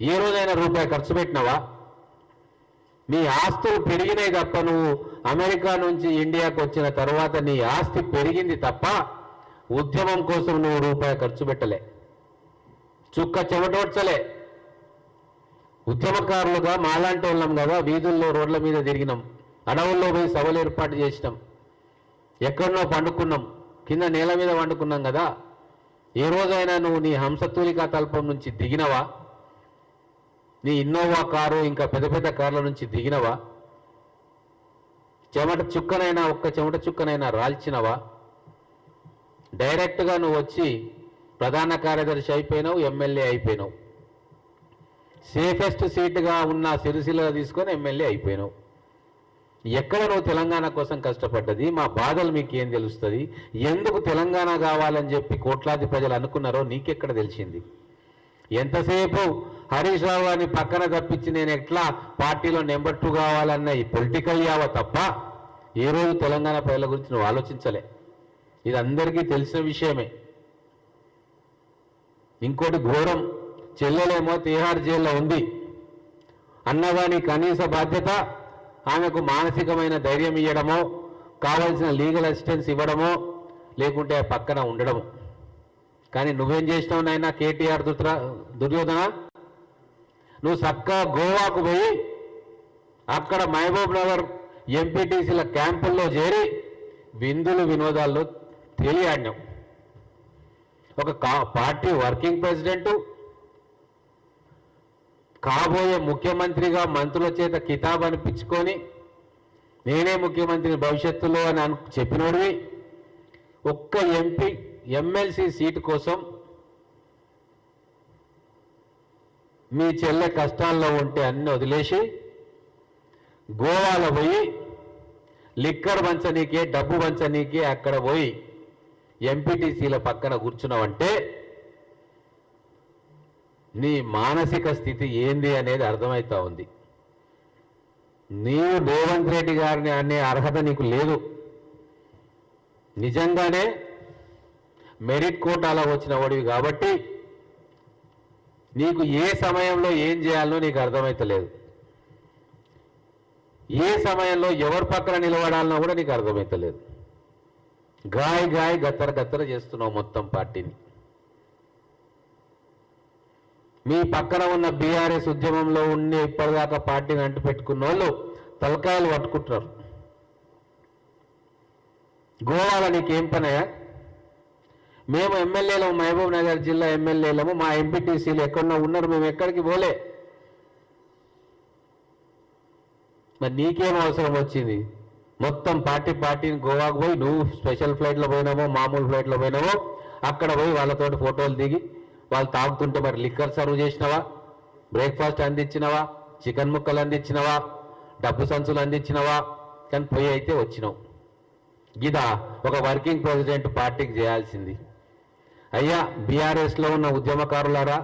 ఏ రోజైనా రూపాయి ఖర్చు పెట్టినావా? నీ ఆస్తులు పెరిగినాయి తప్ప నువ్వు అమెరికా నుంచి ఇండియాకు వచ్చిన తర్వాత నీ ఆస్తి పెరిగింది తప్ప ఉద్యమం కోసం నువ్వు రూపాయి ఖర్చు పెట్టలే. చుక్క చెమటోడ్చలే. ఉద్యమకారులుగా మాలాంటి వాళ్ళం కదా వీధుల్లో రోడ్ల మీద తిరిగినాం. అడవుల్లో పోయి సభలు ఏర్పాటు చేసినాం. ఎక్కడనో పండుకున్నాం. కింద నేల మీద వండుకున్నాం కదా. ఏ రోజైనా నువ్వు నీ హంసతూలికా తల్పం నుంచి దిగినవా? నీ ఇన్నోవా కారు ఇంకా పెద్ద పెద్ద కార్ల నుంచి దిగినవా? చెమట చుక్కనైనా ఒక్క చెమట చుక్కనైనా రాల్చినవా? డైరెక్ట్గా నువ్వు వచ్చి ప్రధాన కార్యదర్శి అయిపోయినావు ఎమ్మెల్యే అయిపోయినావు. సేఫెస్ట్ సీట్గా ఉన్న సిరిసిల్ల తీసుకొని ఎమ్మెల్యే అయిపోయినావు. ఎక్కడ నువ్వు తెలంగాణ కోసం కష్టపడ్డది? మా బాధలు మీకు ఏం తెలుస్తుంది? ఎందుకు తెలంగాణ కావాలని చెప్పి కోట్లాది ప్రజలు అనుకున్నారో నీకెక్కడ తెలిసింది? ఎంతసేపు హరీష్ రావు గారిని పక్కన తప్పించి నేను ఎట్లా పార్టీలో నెంబర్ టూ కావాలన్న ఈ పొలిటికల్ యావ తప్ప ఏ రోజు తెలంగాణ ప్రజల గురించి నువ్వు ఆలోచించలే. ఇది అందరికీ తెలిసిన విషయమే. ఇంకోటి ఘోరం చెల్లెలేమో తీహార్ జైల్లో ఉంది. అన్నగాని కనీస బాధ్యత ఆమెకు మానసికమైన ధైర్యం ఇవ్వడమో కావలసిన లీగల్ అసిస్టెన్స్ ఇవ్వడమో లేకుంటే పక్కన ఉండడము. కానీ నువ్వేం చేసినావు నాయన కేటీఆర్ దుర్యోధన? నువ్వు చక్కగా గోవాకు పోయి అక్కడ మహబూబ్ నగర్ ఎంపీటీసీల క్యాంపుల్లో చేరి విందులు వినోదాల్లో తేలియాడినావు. ఒక పార్టీ వర్కింగ్ ప్రెసిడెంటు కాబోయే ముఖ్యమంత్రిగా మంత్రుల చేత కితాబ్ అనిపించుకొని నేనే ముఖ్యమంత్రి భవిష్యత్తులో అని అను చెప్పినోడివి. ఒక్క ఎంపీ ఎమ్మెల్సీ సీటు కోసం మీ చెల్లె కష్టాల్లో ఉంటే అన్ని వదిలేసి గోవాలో పోయి లిక్కర్ పంచనీకే డబ్బు పంచనీకే అక్కడ పోయి ఎంపీటీసీల పక్కన కూర్చున్నావంటే నీ మానసిక స్థితి ఏంది అనేది అర్థమవుతా ఉంది. నీవు రేవంత్ రెడ్డి గారిని అనే అర్హత నీకు లేదు. నిజంగానే మెరిట్ కోటాలో వచ్చిన వాడివి కాబట్టి నీకు ఏ సమయంలో ఏం చేయాలో నీకు అర్థమైతలేదు. ఏ సమయంలో ఎవరి పక్కన నిలబడాలన్నా కూడా నీకు అర్థమైతలేదు. గాయ గాయ గత్తర గత్తర చేస్తున్నావు మొత్తం పార్టీని. మీ పక్కన ఉన్న బీఆర్ఎస్ ఉద్యమంలో ఉండి ఇప్పటిదాకా పార్టీని అంటుపెట్టుకున్న వాళ్ళు తలకాయలు పట్టుకుంటున్నారు. గోవాలో నీకేం పనయా మేము ఎమ్మెల్యేలము మహబూబ్ నగర్ జిల్లా ఎమ్మెల్యేలము మా ఎంపీటీసీలు ఎక్కడో ఉన్నారు మేము ఎక్కడికి పోలే. మరి నీకేం అవసరం వచ్చింది? మొత్తం పార్టీ పార్టీని గోవాకు పోయి నువ్వు స్పెషల్ ఫ్లైట్లో పోయినావో మామూలు ఫ్లైట్లో పోయినావో అక్కడ పోయి వాళ్ళతోటి ఫోటోలు దిగి వాళ్ళు తాగుతుంటే మరి లిక్కర్ సర్వ్ చేసినావా? బ్రేక్ఫాస్ట్ అందించినవా? చికెన్ ముక్కలు అందించినవా? డబ్బు సంచులు అందించినవా? కానీ పోయి అయితే వచ్చినావు. గిదా ఒక వర్కింగ్ ప్రెసిడెంట్ పార్టీకి చేయాల్సింది. అయ్యా బీఆర్ఎస్లో ఉన్న ఉద్యమకారులారా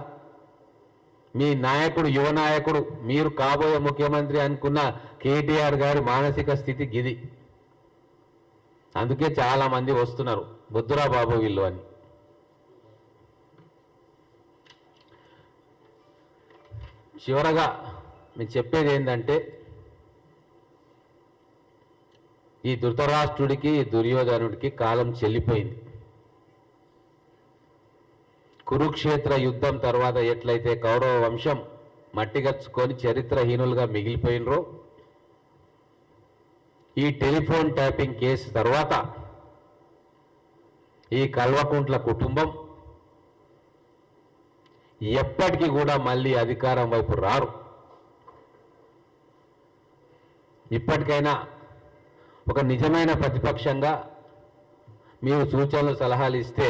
మీ నాయకుడు యువ నాయకుడు మీరు కాబోయే ముఖ్యమంత్రి అనుకున్న కేటీఆర్ గారి మానసిక స్థితి గిది. అందుకే చాలామంది వస్తున్నారు బుద్ధురా బాబు వీళ్ళు అని. చివరగా మీకు చెప్పేది ఏంటంటే ఈ ధృతరాష్ట్రుడికి దుర్యోధనుడికి కాలం చెల్లిపోయింది. కురుక్షేత్ర యుద్ధం తర్వాత ఎట్లయితే కౌరవ వంశం మట్టిగచ్చుకొని చరిత్రహీనులుగా మిగిలిపోయినరో ఈ టెలిఫోన్ ట్యాపింగ్ కేసు తర్వాత ఈ కల్వకుంట్ల కుటుంబం ఎప్పటికీ కూడా మళ్ళీ అధికారం వైపు రారు. ఇప్పటికైనా ఒక నిజమైన ప్రతిపక్షంగా మీరు సూచనలు సలహాలు ఇస్తే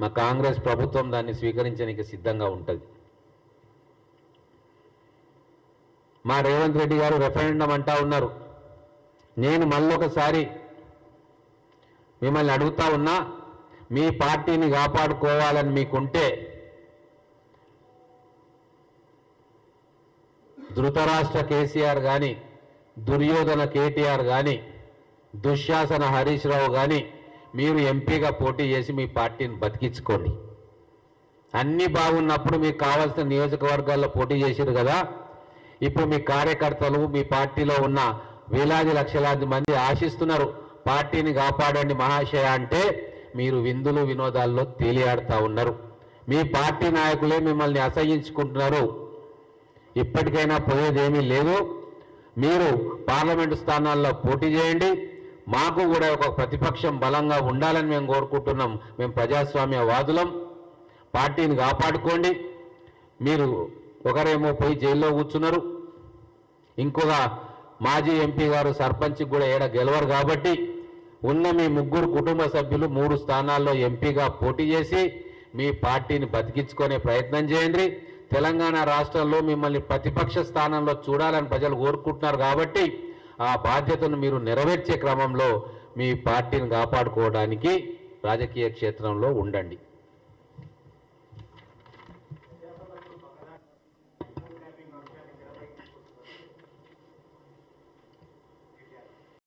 మా కాంగ్రెస్ ప్రభుత్వం దాన్ని స్వీకరించడానికి సిద్ధంగా ఉంటుంది. మా రేవంత్ రెడ్డి గారు రెఫరెండం అంటా ఉన్నారు. నేను మళ్ళొకసారి మిమ్మల్ని అడుగుతా ఉన్నా మీ పార్టీని కాపాడుకోవాలని మీకుంటే ధృతరాష్ట్ర కేసీఆర్ కానీ దుర్యోధన కేటీఆర్ కానీ దుశ్శాసన హరీష్ రావు కానీ మీరు ఎంపీగా పోటీ చేసి మీ పార్టీని బతికించుకోండి. అన్నీ బాగున్నప్పుడు మీకు కావాల్సిన నియోజకవర్గాల్లో పోటీ చేశారు కదా. ఇప్పుడు మీ కార్యకర్తలు మీ పార్టీలో ఉన్న వేలాది లక్షలాది మంది ఆశిస్తున్నారు పార్టీని కాపాడండి మహాశయ అంటే మీరు విందులు వినోదాల్లో తేలియాడుతూ ఉన్నారు. మీ పార్టీ నాయకులే మిమ్మల్ని అసహించుకుంటున్నారు. ఇప్పటికైనా పోయేదేమీ లేదు. మీరు పార్లమెంటు స్థానాల్లో పోటీ చేయండి. మాకు కూడా ఒక ప్రతిపక్షం బలంగా ఉండాలని మేము కోరుకుంటున్నాం. మేము ప్రజాస్వామ్య వాదులం పార్టీని కాపాడుకోండి. మీరు ఒకరేమో పోయి జైల్లో కూర్చున్నారు. ఇంకొక మాజీ ఎంపీ గారు సర్పంచ్కి కూడా ఏడ గెలవరు కాబట్టి ఉన్న మీ ముగ్గురు కుటుంబ సభ్యులు మూడు స్థానాల్లో ఎంపీగా పోటీ చేసి మీ పార్టీని బతికించుకునే ప్రయత్నం చేయండి. తెలంగాణ రాష్ట్రంలో మిమ్మల్ని ప్రతిపక్ష స్థానంలో చూడాలని ప్రజలు కోరుకుంటున్నారు కాబట్టి ఆ బాధ్యతను మీరు నెరవేర్చే క్రమంలో మీ పార్టీని కాపాడుకోవడానికి రాజకీయ క్షేత్రంలో ఉండండి.